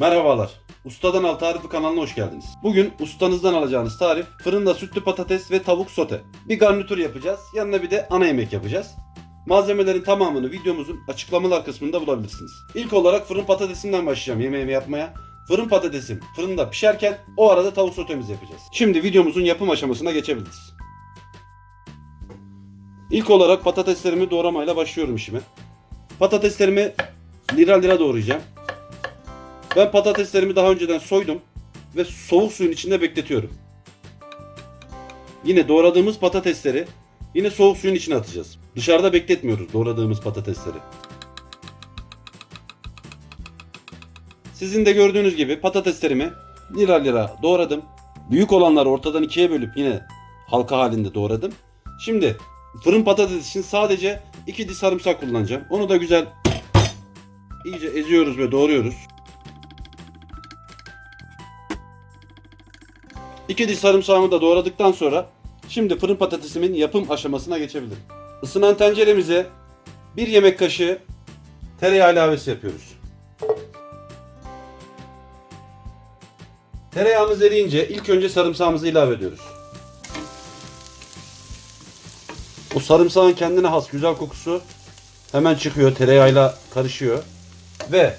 Merhabalar. Ustadan Al Tarifi kanalına hoş geldiniz. Bugün ustanızdan alacağınız tarif fırında sütlü patates ve tavuk sote. Bir garnitür yapacağız. Yanına bir de ana yemek yapacağız. Malzemelerin tamamını videomuzun açıklamalar kısmında bulabilirsiniz. İlk olarak fırın patatesinden başlayacağım yemeğimi yapmaya. Fırın patatesim fırında pişerken o arada tavuk sotemizi yapacağız. Şimdi videomuzun yapım aşamasına geçebiliriz. İlk olarak patateslerimi doğramayla başlıyorum işime. Patateslerimi lira lira doğrayacağım. Ben patateslerimi daha önceden soydum ve soğuk suyun içinde bekletiyorum. Yine doğradığımız patatesleri yine soğuk suyun içine atacağız. Dışarıda bekletmiyoruz doğradığımız patatesleri. Sizin de gördüğünüz gibi patateslerimi lira lira doğradım. Büyük olanları ortadan ikiye bölüp yine halka halinde doğradım. Şimdi fırın patates için sadece iki diş sarımsak kullanacağım. Onu da güzel iyice eziyoruz ve doğruyoruz. İki diş sarımsağımı da doğradıktan sonra şimdi fırın patatesimin yapım aşamasına geçebilirim. Isınan tenceremize bir yemek kaşığı tereyağı ilavesi yapıyoruz. Tereyağımız eriyince ilk önce sarımsağımızı ilave ediyoruz. O sarımsağın kendine has güzel kokusu hemen çıkıyor, tereyağıyla karışıyor. Ve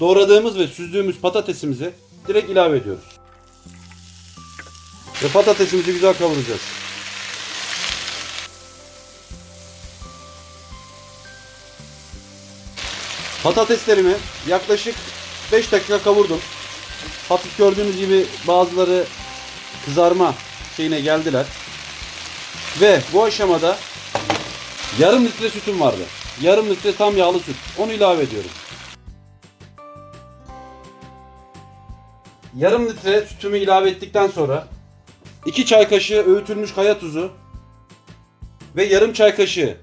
doğradığımız ve süzdüğümüz patatesimizi direkt ilave ediyoruz. Ve patatesimizi güzel kavuracağız. Patateslerimi yaklaşık 5 dakika kavurdum. Hafif gördüğünüz gibi bazıları kızarma şeyine geldiler. Ve bu aşamada yarım litre sütüm vardı. Yarım litre tam yağlı süt. Onu ilave ediyorum. Yarım litre sütümü ilave ettikten sonra 2 çay kaşığı öğütülmüş kaya tuzu ve yarım çay kaşığı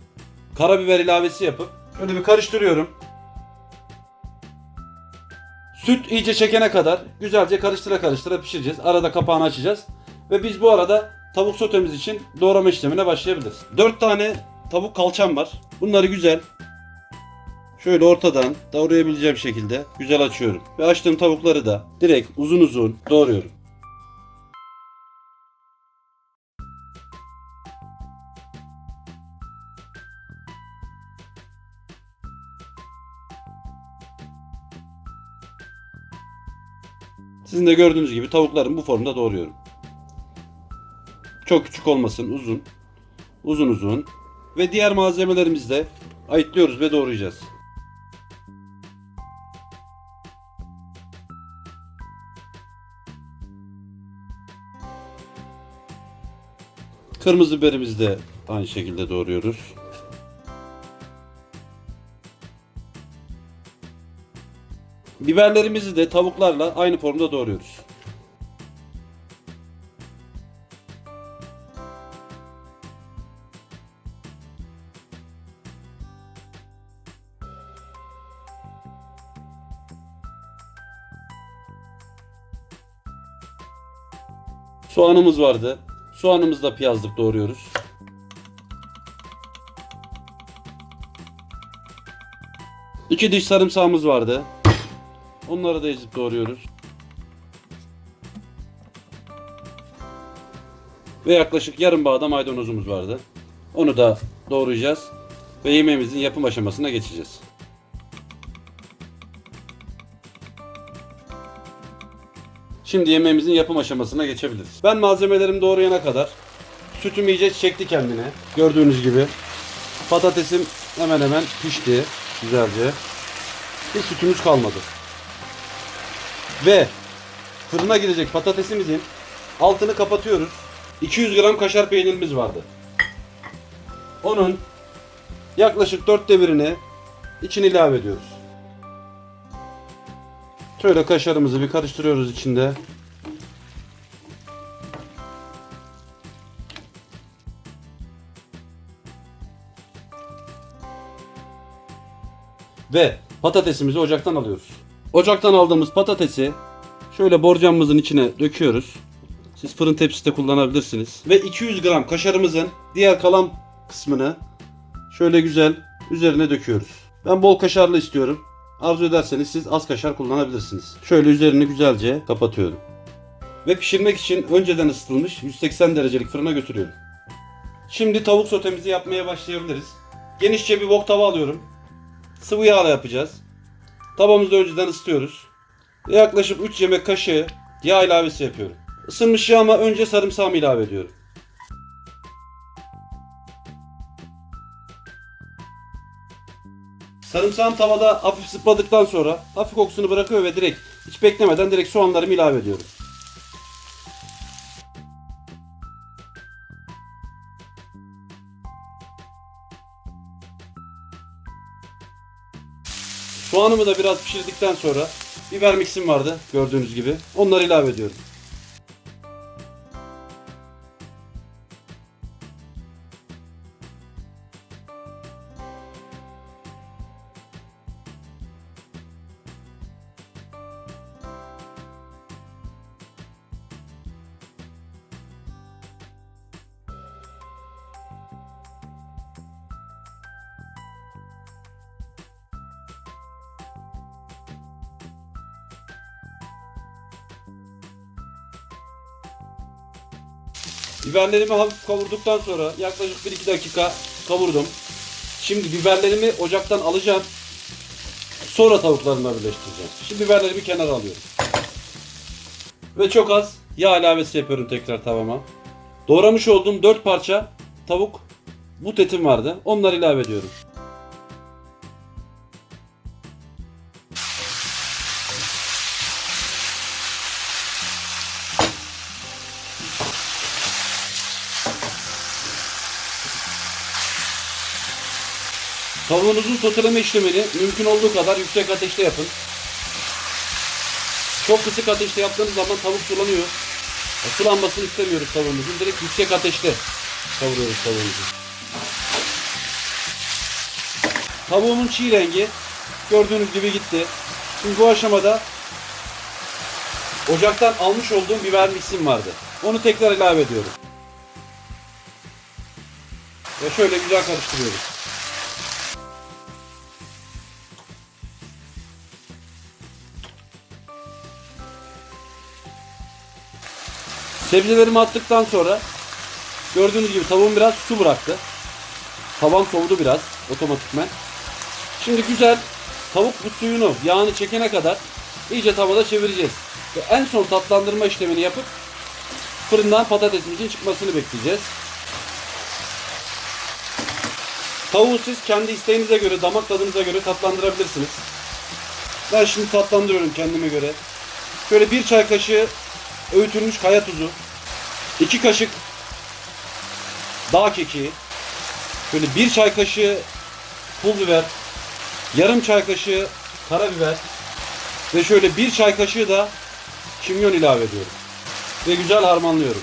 karabiber ilavesi yapıp şöyle bir karıştırıyorum. Süt iyice çekene kadar güzelce karıştıra karıştıra pişireceğiz. Arada kapağını açacağız. Ve biz bu arada tavuk sotemiz için doğrama işlemine başlayabiliriz. 4 tane tavuk kalçam var. Bunları güzel şöyle ortadan doğrayabileceğim şekilde güzel açıyorum. Ve açtığım tavukları da direkt uzun uzun doğruyorum. Sizin de gördüğünüz gibi tavuklarımı bu formda doğruyorum. Çok küçük olmasın, uzun. Uzun uzun. Ve diğer malzemelerimizi de ayıtlıyoruz ve doğrayacağız. Kırmızı biberimizi de aynı şekilde doğruyoruz. Biberlerimizi de tavuklarla aynı formda doğruyoruz. Soğanımız vardı. Soğanımızı da piyazlık doğruyoruz. İki diş sarımsağımız vardı. Onları da ezip doğruyoruz. Ve yaklaşık yarım bağda maydanozumuz vardı. Onu da doğrayacağız. Ve yemeğimizin yapım aşamasına geçeceğiz. Şimdi yemeğimizin yapım aşamasına geçebiliriz. Ben malzemelerimi doğrayana kadar sütüm iyice çekti kendine. Gördüğünüz gibi. Patatesim hemen hemen pişti güzelce. Bir sütümüz kalmadı. Ve fırına girecek patatesimizin altını kapatıyoruz. 200 gram kaşar peynirimiz vardı. Onun yaklaşık dörtte birini içine ilave ediyoruz. Şöyle kaşarımızı bir karıştırıyoruz içinde. Ve patatesimizi ocaktan alıyoruz. Ocaktan aldığımız patatesi şöyle borcamımızın içine döküyoruz. Siz fırın tepsisi de kullanabilirsiniz. Ve 200 gram kaşarımızın diğer kalan kısmını şöyle güzel üzerine döküyoruz. Ben bol kaşarlı istiyorum. Arzu ederseniz siz az kaşar kullanabilirsiniz. Şöyle üzerini güzelce kapatıyorum. Ve pişirmek için önceden ısıtılmış 180 derecelik fırına götürüyorum. Şimdi tavuk sotemizi yapmaya başlayabiliriz. Genişçe bir wok tava alıyorum. Sıvı yağla yapacağız. Tavamızı önceden ısıtıyoruz. Yaklaşık 3 yemek kaşığı yağ ilavesi yapıyorum. Isınmış yağıma önce sarımsağımı ilave ediyorum. Sarımsağım tavada hafif zıpladıktan sonra hafif kokusunu bırakıyor ve direkt hiç beklemeden direkt soğanlarımı ilave ediyorum. Soğanımı da biraz pişirdikten sonra biber miksim vardı gördüğünüz gibi. Onları ilave ediyorum. Biberlerimi hafif kavurduktan sonra yaklaşık 1-2 dakika kavurdum. Şimdi biberlerimi ocaktan alacağım. Sonra tavuklarımla birleştireceğim. Şimdi biberlerimi kenara alıyorum. Ve çok az yağ ilavesi yapıyorum tekrar tavama. Doğramış olduğum 4 parça tavuk but etim vardı. Onları ilave ediyorum. Tavuğunuzun soteleme işlemini mümkün olduğu kadar yüksek ateşte yapın. Çok kısık ateşte yaptığınız zaman tavuk sulanıyor. E, Sulanmasını istemiyoruz tavuğumuzun. Direkt yüksek ateşte kavuruyoruz tavuğumuzu. Tavuğumun çiğ rengi gördüğünüz gibi gitti. Şimdi bu aşamada ocaktan almış olduğum biber miksim vardı. Onu tekrar ilave ediyorum. Ve şöyle güzel karıştırıyoruz. Sebzelerimi attıktan sonra gördüğünüz gibi tavuğum biraz su bıraktı. Tavam soğudu biraz otomatikmen. Şimdi güzel tavuk bu suyunu yağını çekene kadar iyice tavada çevireceğiz. Ve en son tatlandırma işlemini yapıp fırından patatesimizin çıkmasını bekleyeceğiz. Tavuğu siz kendi isteğinize göre, damak tadınıza göre tatlandırabilirsiniz. Ben şimdi tatlandırıyorum kendime göre. Şöyle bir çay kaşığı öğütülmüş kaya tuzu, 2 kaşık dağ kekiği, şöyle bir çay kaşığı pul biber, yarım çay kaşığı karabiber ve şöyle bir çay kaşığı da kimyon ilave ediyorum. Ve güzel harmanlıyorum.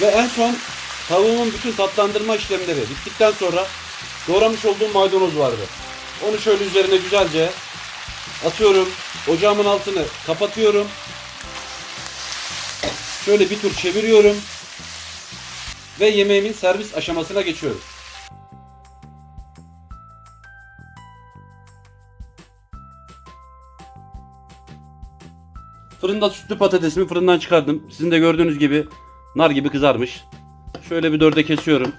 Ve en son tavuğumun bütün tatlandırma işlemleri bittikten sonra doğramış olduğum maydanoz vardı. Onu şöyle üzerine güzelce atıyorum. Ocağımın altını kapatıyorum. Şöyle bir tur çeviriyorum. Ve yemeğimin servis aşamasına geçiyorum. Fırında sütlü patatesimi fırından çıkardım. Sizin de gördüğünüz gibi nar gibi kızarmış. Şöyle bir dörde kesiyorum.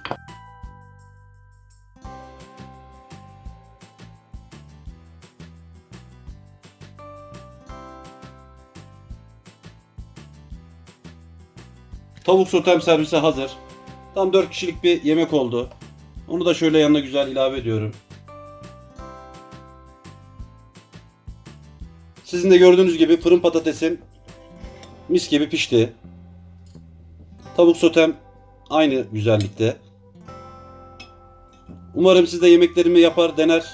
Tavuk sotem servise hazır. Tam 4 kişilik bir yemek oldu. Onu da şöyle yanına güzel ilave ediyorum. Sizin de gördüğünüz gibi fırın patatesim mis gibi pişti. Tavuk sotem aynı güzellikte. Umarım siz de yemeklerimi yapar, dener.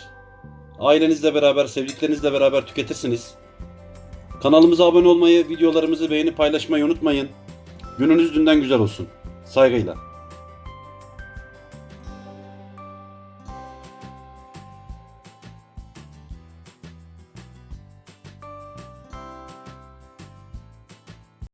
Ailenizle beraber, sevdiklerinizle beraber tüketirsiniz. Kanalımıza abone olmayı, videolarımızı beğenip paylaşmayı unutmayın. Gününüz dünden güzel olsun. Saygıyla.